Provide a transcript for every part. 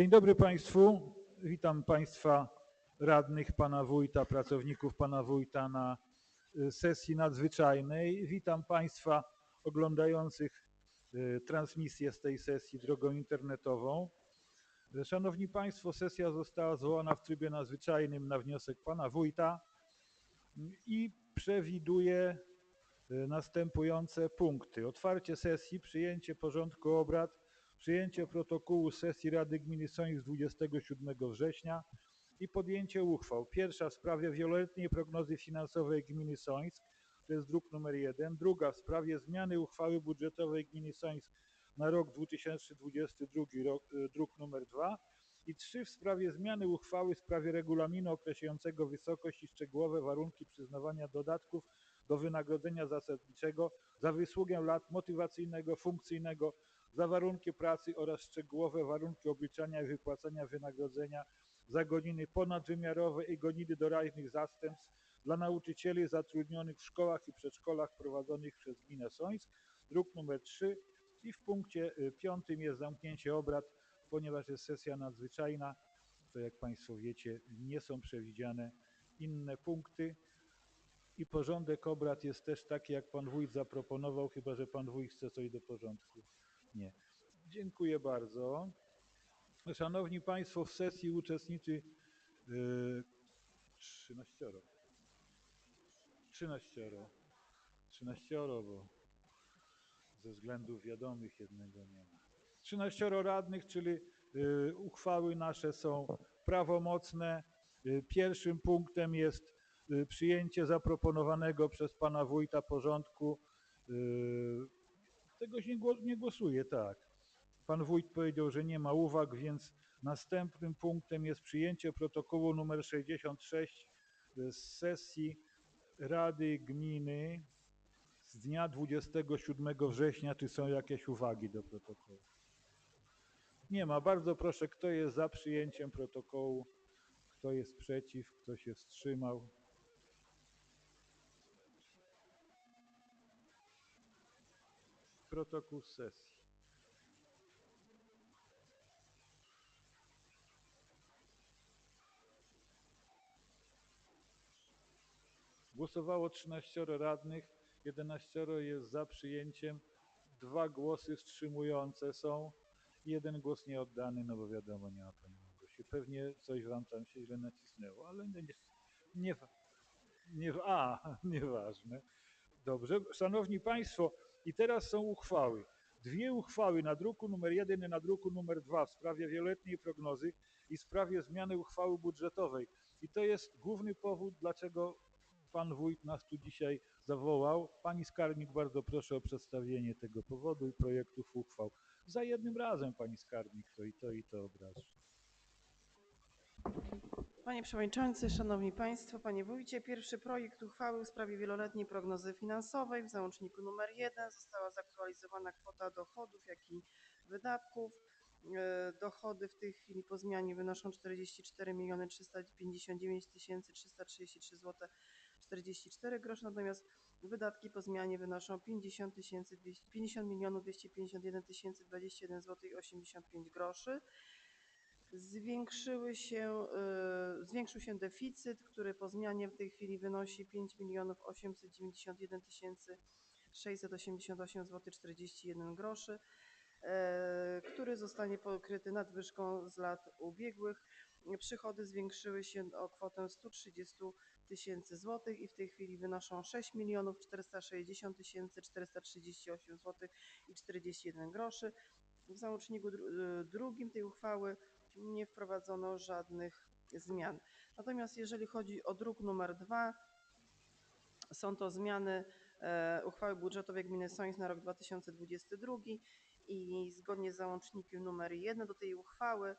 Dzień dobry Państwu. Witam Państwa radnych, Pana Wójta, pracowników Pana Wójta na y, sesji nadzwyczajnej. Witam Państwa oglądających y, transmisję z tej sesji drogą internetową. Szanowni Państwo, sesja została zwołana w trybie nadzwyczajnym na wniosek Pana Wójta i przewiduje y, następujące punkty. Otwarcie sesji, przyjęcie porządku obrad, przyjęcie protokołu sesji Rady Gminy Soń z 27 września i podjęcie uchwał. Pierwsza w sprawie wieloletniej prognozy finansowej gminy Sońsk, to jest druk numer jeden. Druga w sprawie zmiany uchwały budżetowej gminy Sońsk na rok 2022, rok, y, druk numer dwa. I trzy w sprawie zmiany uchwały w sprawie regulaminu określającego wysokość i szczegółowe warunki przyznawania dodatków do wynagrodzenia zasadniczego za wysługę lat motywacyjnego, funkcyjnego, za warunki pracy oraz szczegółowe warunki obliczania i wypłacania wynagrodzenia za godziny ponadwymiarowe i godziny doraźnych zastępstw dla nauczycieli zatrudnionych w szkołach i przedszkolach prowadzonych przez gminę Sońsk, druk numer 3 i w punkcie y, piątym jest zamknięcie obrad, ponieważ jest sesja nadzwyczajna, to jak Państwo wiecie nie są przewidziane inne punkty. I porządek obrad jest też taki, jak Pan Wójt zaproponował, chyba że Pan Wójt chce coś do porządku. Nie. Dziękuję bardzo. Szanowni Państwo, w sesji uczestniczy yy, 13. 13. 13, bo ze względów wiadomych jednego nie ma. 13 radnych, czyli y, uchwały nasze są prawomocne. Y, Pierwszym punktem jest y, przyjęcie zaproponowanego przez pana wójta porządku. Tego się nie nie głosuje, tak. Pan wójt powiedział, że nie ma uwag, więc następnym punktem jest przyjęcie protokołu numer 66 z sesji Rady Gminy z dnia 27 września. Czy są jakieś uwagi do protokołu? Nie ma. Bardzo proszę, kto jest za przyjęciem protokołu? Kto jest przeciw? Kto się wstrzymał? Protokół sesji. Głosowało 13 radnych, 11 jest za przyjęciem, dwa głosy wstrzymujące są, jeden głos nieoddany, no bo wiadomo, nie ma pani Małgosi. Pewnie coś wam tam się źle nacisnęło, ale nie, nie, nie, nie a, nieważne. Dobrze, szanowni państwo, i teraz są uchwały. Dwie uchwały na druku numer jeden i na druku numer dwa w sprawie wieloletniej prognozy i w sprawie zmiany uchwały budżetowej. I to jest główny powód, dlaczego pan wójt nas tu dzisiaj zawołał. Pani skarbnik, bardzo proszę o przedstawienie tego powodu i projektów uchwał. Za jednym razem, pani skarbnik, to i to, i to od razu. Panie Przewodniczący, Szanowni Państwo, Panie Wójcie, pierwszy projekt uchwały w sprawie wieloletniej prognozy finansowej. W załączniku numer 1 została zaktualizowana kwota dochodów, jak i wydatków. E, Dochody w tej chwili po zmianie wynoszą 44 359 333 zł 44 groszy, natomiast wydatki po zmianie wynoszą 50 200 50 251 021 zł 85 groszy. Zwiększyły się, y, zwiększył się deficyt, który po zmianie w tej chwili wynosi 5 milionów 891 688 zł 41 groszy, e, który zostanie pokryty nadwyżką z lat ubiegłych. Przychody zwiększyły się o kwotę 130 tysięcy złotych i w tej chwili wynoszą 6 milionów 460 438 zł i 41 groszy. W załączniku y, drugim tej uchwały nie wprowadzono żadnych zmian. Natomiast jeżeli chodzi o druk numer dwa, są to zmiany e, uchwały budżetowej gminy Sońsk na rok 2022 i zgodnie z załącznikiem numer 1 do tej uchwały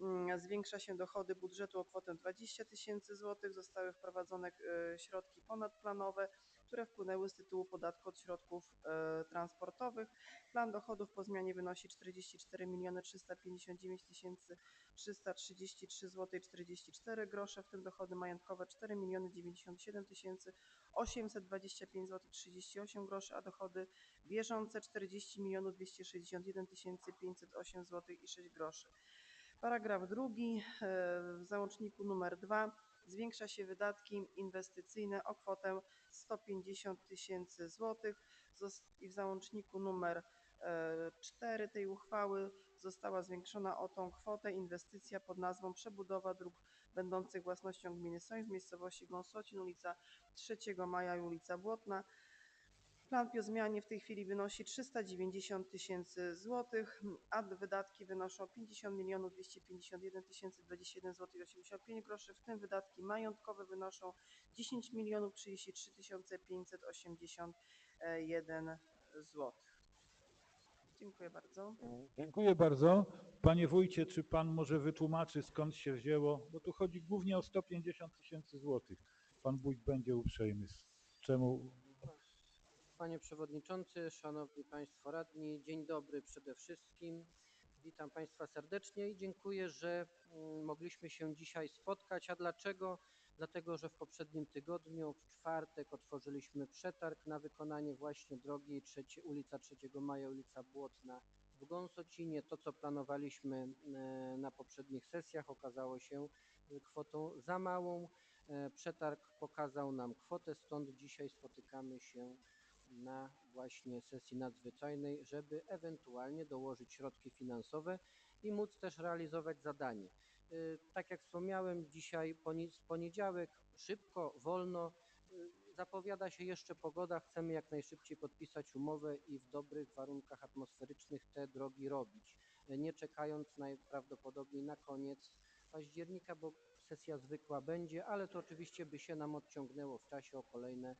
mm, zwiększa się dochody budżetu o kwotę 20 tysięcy złotych. Zostały wprowadzone e, środki ponadplanowe, które wpłynęły z tytułu podatku od środków e, transportowych. Plan dochodów po zmianie wynosi 44 359 333 zł 44 grosze, w tym dochody majątkowe 4 97 825 zł 38 groszy, a dochody bieżące 40 261 508 zł i 6 groszy. Paragraf drugi e, w załączniku numer 2 zwiększa się wydatki inwestycyjne o kwotę 150 tysięcy złotych i w załączniku numer 4 tej uchwały została zwiększona o tą kwotę inwestycja pod nazwą przebudowa dróg będących własnością gminy Soń w miejscowości Gąsocin, ulica 3 Maja i ulica Błotna. Plan po zmianie w tej chwili wynosi 390 tysięcy złotych, a wydatki wynoszą 50 milionów 251 tysięcy 21 zł 85 groszy, w tym wydatki majątkowe wynoszą 10 milionów 33 tysiące 581 zł. Dziękuję bardzo. Dziękuję bardzo. Panie wójcie, czy pan może wytłumaczy skąd się wzięło, bo tu chodzi głównie o 150 tysięcy złotych. Pan wójt będzie uprzejmy. Czemu? Panie Przewodniczący, Szanowni Państwo Radni, dzień dobry przede wszystkim. Witam Państwa serdecznie i dziękuję, że mm, mogliśmy się dzisiaj spotkać. A dlaczego? Dlatego, że w poprzednim tygodniu, w czwartek, otworzyliśmy przetarg na wykonanie właśnie drogi ulica 3 Maja, ulica Błotna w Gąsocinie. To, co planowaliśmy e, na poprzednich sesjach, okazało się e, kwotą za małą. E, Przetarg pokazał nam kwotę, stąd dzisiaj spotykamy się na właśnie sesji nadzwyczajnej, żeby ewentualnie dołożyć środki finansowe i móc też realizować zadanie. Y, Tak jak wspomniałem, dzisiaj poni- poniedziałek, szybko, wolno. y, Zapowiada się jeszcze pogoda, chcemy jak najszybciej podpisać umowę i w dobrych warunkach atmosferycznych te drogi robić, y, nie czekając najprawdopodobniej na koniec października, bo sesja zwykła będzie, ale to oczywiście by się nam odciągnęło w czasie o kolejne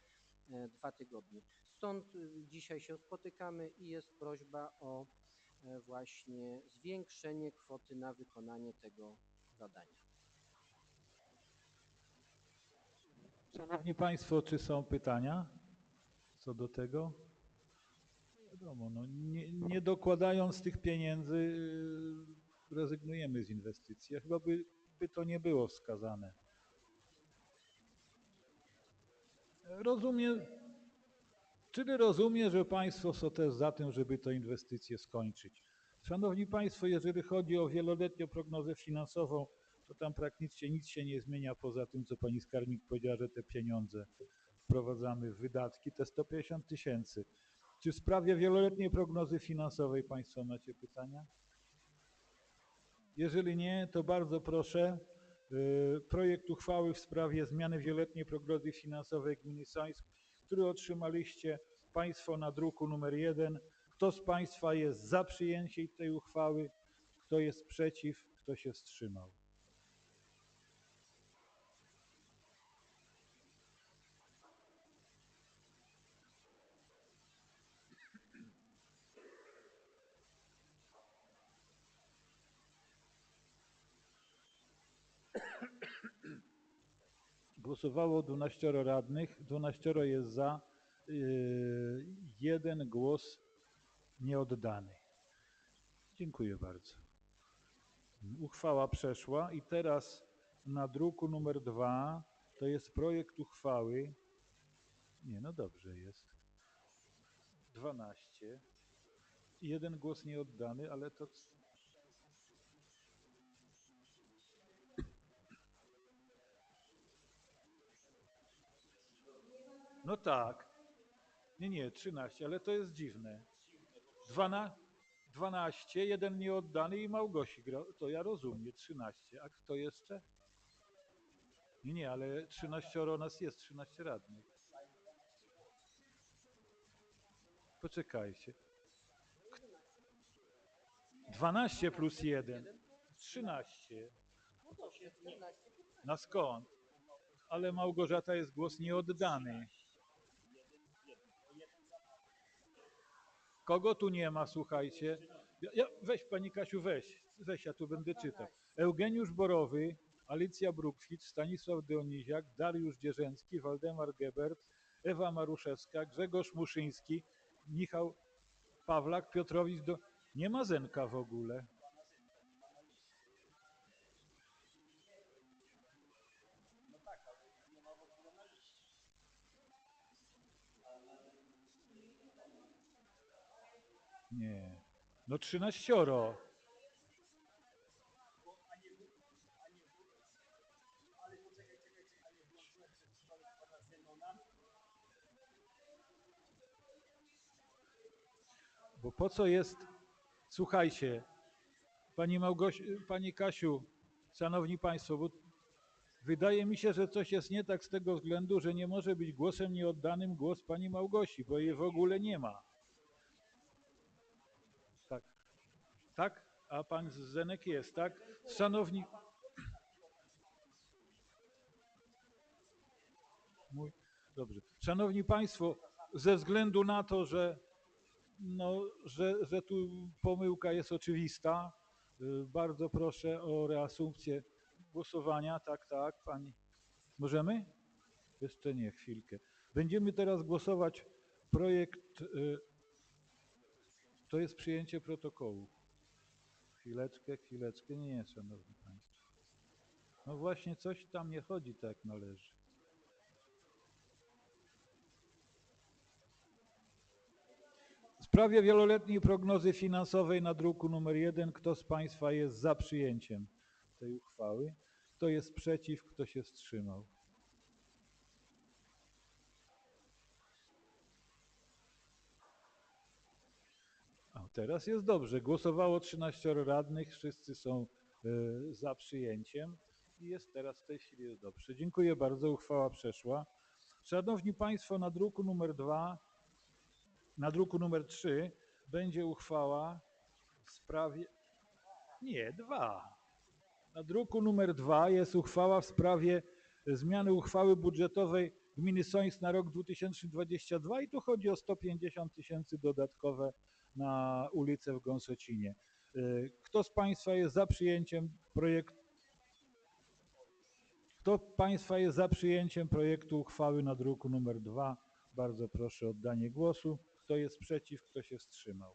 dwa tygodnie. Stąd y, dzisiaj się spotykamy i jest prośba o e, właśnie zwiększenie kwoty na wykonanie tego zadania. Szanowni Państwo, czy są pytania co do tego? Wiadomo, no, nie, nie dokładając tych pieniędzy yy, rezygnujemy z inwestycji. Chyba by, by to nie było wskazane. Rozumiem, czyli rozumiem, że Państwo są też za tym, żeby tę inwestycję skończyć. Szanowni Państwo, jeżeli chodzi o wieloletnią prognozę finansową, to tam praktycznie nic się nie zmienia poza tym, co Pani Skarbnik powiedziała, że te pieniądze wprowadzamy w wydatki, te 150 tysięcy. Czy w sprawie wieloletniej prognozy finansowej Państwo macie pytania? Jeżeli nie, to bardzo proszę. y, Projekt uchwały w sprawie zmiany wieloletniej prognozy finansowej gminy Sońsk, który otrzymaliście Państwo na druku numer jeden. Kto z Państwa jest za przyjęciem tej uchwały? Kto jest przeciw? Kto się wstrzymał? Głosowało 12 radnych, 12 jest za, jeden głos nieoddany. Dziękuję bardzo. Uchwała przeszła i teraz na druku numer dwa to jest projekt uchwały. Nie, no dobrze jest. 12. Jeden głos nieoddany, ale to No tak. Nie, nie, 13, ale to jest dziwne. 12, 12 jeden nieoddany i Małgosi. To ja rozumiem, 13. A kto jeszcze? Nie, nie, ale 13 nas jest, 13 radnych. Poczekajcie. K- 12 plus 1. 13. Na skąd? Ale Małgorzata jest głos nieoddany. Kogo tu nie ma, słuchajcie? Ja, ja, weź pani Kasiu, weź. Weź, ja tu będę czytał. Eugeniusz Borowy, Alicja Brukwicz, Stanisław Dioniziak, Dariusz Dzierzęcki, Waldemar Gebert, Ewa Maruszewska, Grzegorz Muszyński, Michał Pawlak, Piotrowicz do... Nie ma Zenka w ogóle. No trzynaścioro. Bo po co jest, słuchajcie, Pani Małgosiu, Pani Kasiu, Szanowni Państwo, bo wydaje mi się, że coś jest nie tak z tego względu, że nie może być głosem nieoddanym głos Pani Małgosi, bo jej w ogóle nie ma. Tak? A Pan Zenek jest, tak? Szanowni... Mój... Dobrze. Szanowni Państwo, ze względu na to, że, no, że, że tu pomyłka jest oczywista, y, bardzo proszę o reasumpcję głosowania. Tak, tak, pani. Możemy? Jeszcze nie, chwilkę. Będziemy teraz głosować projekt. y, To jest przyjęcie protokołu. Chwileczkę, chwileczkę. Nie, szanowni państwo. No właśnie, coś tam nie chodzi tak jak należy. W sprawie wieloletniej prognozy finansowej na druku numer jeden, kto z Państwa jest za przyjęciem tej uchwały? Kto jest przeciw? Kto się wstrzymał? Teraz jest dobrze. Głosowało 13 radnych, wszyscy są e, za przyjęciem i jest teraz w tej chwili jest dobrze. Dziękuję bardzo, uchwała przeszła. Szanowni Państwo, na druku numer dwa na druku numer 3 będzie uchwała w sprawie. Nie, dwa. Na druku numer 2 jest uchwała w sprawie zmiany uchwały budżetowej gminy Sońsk na rok 2022 i tu chodzi o 150 tysięcy dodatkowe na ulicę w Gąsocinie. Y, Kto z Państwa jest za przyjęciem projektu? Kto Państwa jest za przyjęciem projektu uchwały na druku numer 2? Bardzo proszę o oddanie głosu. Kto jest przeciw, kto się wstrzymał?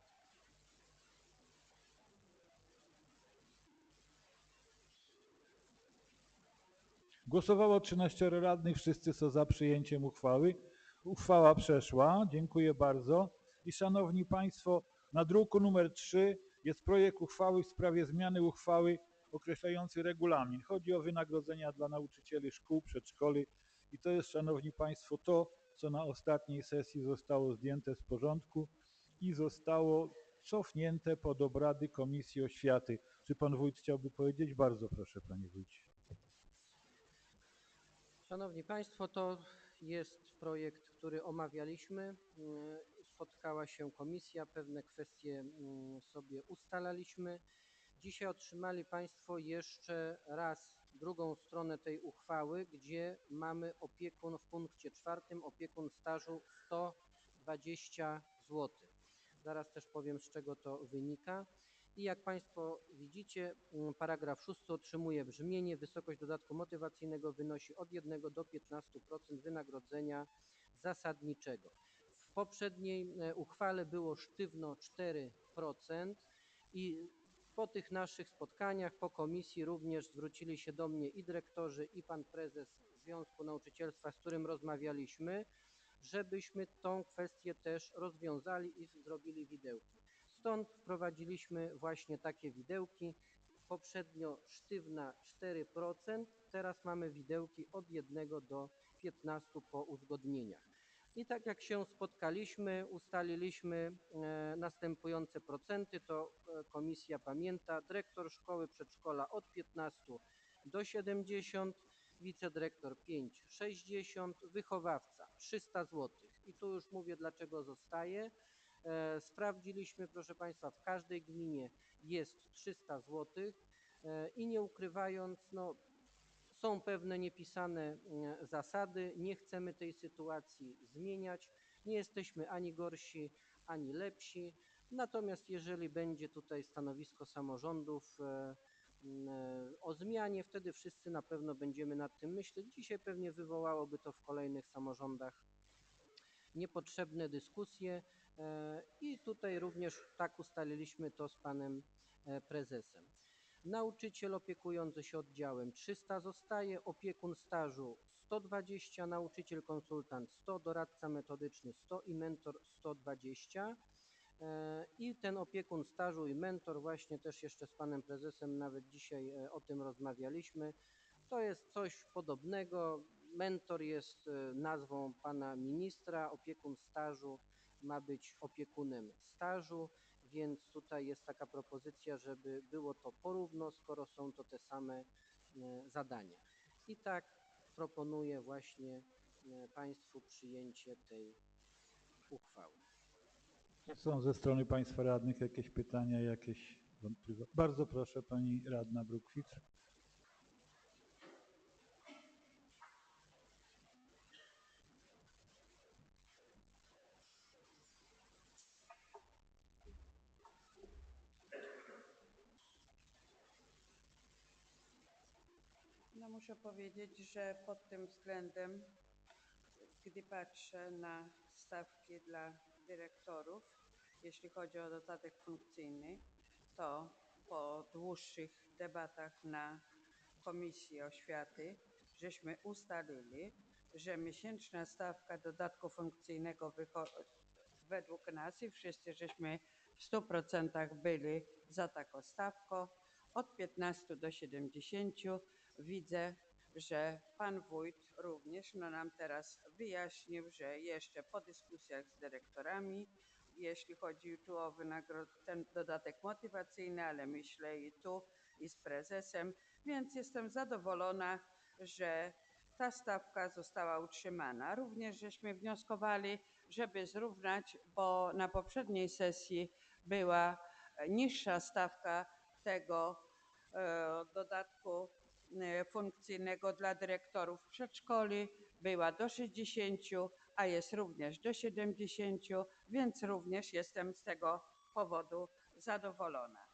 Głosowało 13 radnych, wszyscy są za przyjęciem uchwały. Uchwała przeszła, dziękuję bardzo. I szanowni Państwo, na druku numer 3 jest projekt uchwały w sprawie zmiany uchwały określającej regulamin. Chodzi o wynagrodzenia dla nauczycieli szkół, przedszkoli i to jest, szanowni Państwo, to, co na ostatniej sesji zostało zdjęte z porządku i zostało cofnięte pod obrady Komisji Oświaty. Czy pan wójt chciałby powiedzieć? Bardzo proszę, panie wójcie. Szanowni Państwo, to jest projekt, który omawialiśmy. Spotkała się komisja, pewne kwestie mm, sobie ustalaliśmy. Dzisiaj otrzymali Państwo jeszcze raz drugą stronę tej uchwały, gdzie mamy opiekun w punkcie czwartym, opiekun stażu 120 zł. Zaraz też powiem, z czego to wynika. I jak Państwo widzicie, mm, paragraf 6 otrzymuje brzmienie: wysokość dodatku motywacyjnego wynosi od 1 do 15% wynagrodzenia zasadniczego. W poprzedniej e, uchwale było sztywno 4% i po tych naszych spotkaniach, po komisji również zwrócili się do mnie i dyrektorzy, i pan prezes Związku Nauczycielstwa, z którym rozmawialiśmy, żebyśmy tą kwestię też rozwiązali i zrobili widełki. Stąd wprowadziliśmy właśnie takie widełki. Poprzednio sztywna 4%, teraz mamy widełki od 1 do 15 po uzgodnieniach. I tak jak się spotkaliśmy, ustaliliśmy e, następujące procenty, to e, komisja pamięta, dyrektor szkoły przedszkola od 15 do 70, wicedyrektor 5, 60, wychowawca 300 zł. I tu już mówię, dlaczego zostaje. E, Sprawdziliśmy, proszę Państwa, w każdej gminie jest 300 zł i nie ukrywając, no, są pewne niepisane mm, zasady, nie chcemy tej sytuacji zmieniać, nie jesteśmy ani gorsi, ani lepsi. Natomiast jeżeli będzie tutaj stanowisko samorządów e, m, e, o zmianie, wtedy wszyscy na pewno będziemy nad tym myśleć. Dzisiaj pewnie wywołałoby to w kolejnych samorządach niepotrzebne dyskusje e, i tutaj również tak ustaliliśmy to z panem prezesem. Nauczyciel opiekujący się oddziałem 300 zostaje, opiekun stażu 120, nauczyciel konsultant 100, doradca metodyczny 100 i mentor 120. E, I ten opiekun stażu i mentor, właśnie też jeszcze z panem prezesem nawet dzisiaj e, o tym rozmawialiśmy. To jest coś podobnego. Mentor jest e, nazwą pana ministra, opiekun stażu ma być opiekunem stażu, więc tutaj jest taka propozycja, żeby było to porówno, skoro są to te same e, zadania. I tak proponuję właśnie e, Państwu przyjęcie tej uchwały. Są ze strony Państwa radnych jakieś pytania, jakieś wątpliwości? Bardzo proszę Pani Radna Brukwicz. No muszę powiedzieć, że pod tym względem, gdy patrzę na stawki dla dyrektorów, jeśli chodzi o dodatek funkcyjny, to po dłuższych debatach na Komisji Oświaty, żeśmy ustalili, że miesięczna stawka dodatku funkcyjnego według nas i wszyscy żeśmy w 100% byli za taką stawką, od 15 do 70 widzę, że pan wójt również no nam teraz wyjaśnił, że jeszcze po dyskusjach z dyrektorami, jeśli chodzi tu o wynagro- ten dodatek motywacyjny, ale myślę i tu i z prezesem, więc jestem zadowolona, że ta stawka została utrzymana. Również żeśmy wnioskowali, żeby zrównać, bo na poprzedniej sesji była niższa stawka tego e, dodatku funkcyjnego dla dyrektorów przedszkoli, była do 60, a jest również do 70, więc również jestem z tego powodu zadowolona.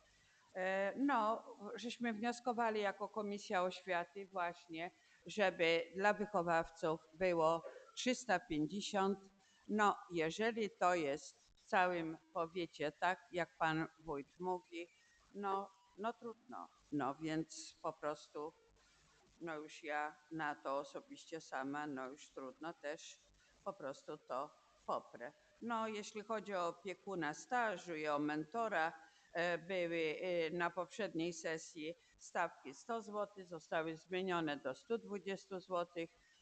E, No, żeśmy wnioskowali jako Komisja Oświaty właśnie, żeby dla wychowawców było 350. No, jeżeli to jest w całym powiecie tak, jak pan wójt mówi, no, no trudno. No więc po prostu, no już ja na to osobiście sama, no już trudno też po prostu to poprę. No, jeśli chodzi o opiekuna stażu i o mentora, e, były e, na poprzedniej sesji stawki 100 zł, zostały zmienione do 120 zł.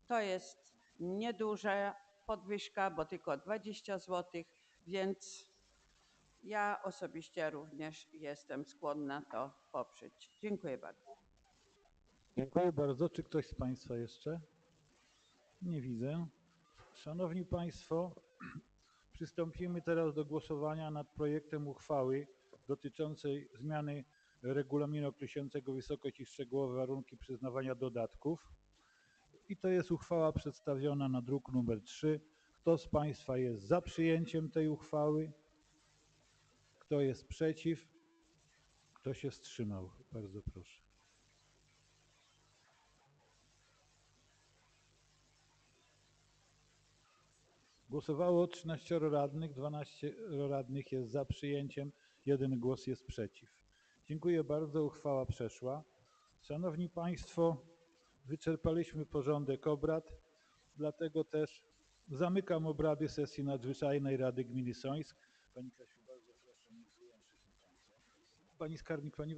To jest nieduża podwyżka, bo tylko 20 zł, więc ja osobiście również jestem skłonna to poprzeć. Dziękuję bardzo. Dziękuję bardzo. Czy ktoś z Państwa jeszcze? Nie widzę. Szanowni Państwo, przystąpimy teraz do głosowania nad projektem uchwały dotyczącej zmiany regulaminu określającego wysokość i szczegółowe warunki przyznawania dodatków. I to jest uchwała przedstawiona na druk numer 3. Kto z Państwa jest za przyjęciem tej uchwały? Kto jest przeciw? Kto się wstrzymał? Bardzo proszę. Głosowało 13 radnych, 12 radnych jest za przyjęciem, jeden głos jest przeciw. Dziękuję bardzo, uchwała przeszła. Szanowni Państwo, wyczerpaliśmy porządek obrad, dlatego też zamykam obrady sesji nadzwyczajnej Rady Gminy Sońsk. Pani Kasiu, bardzo proszę. nie. Pani skarbnik, Pani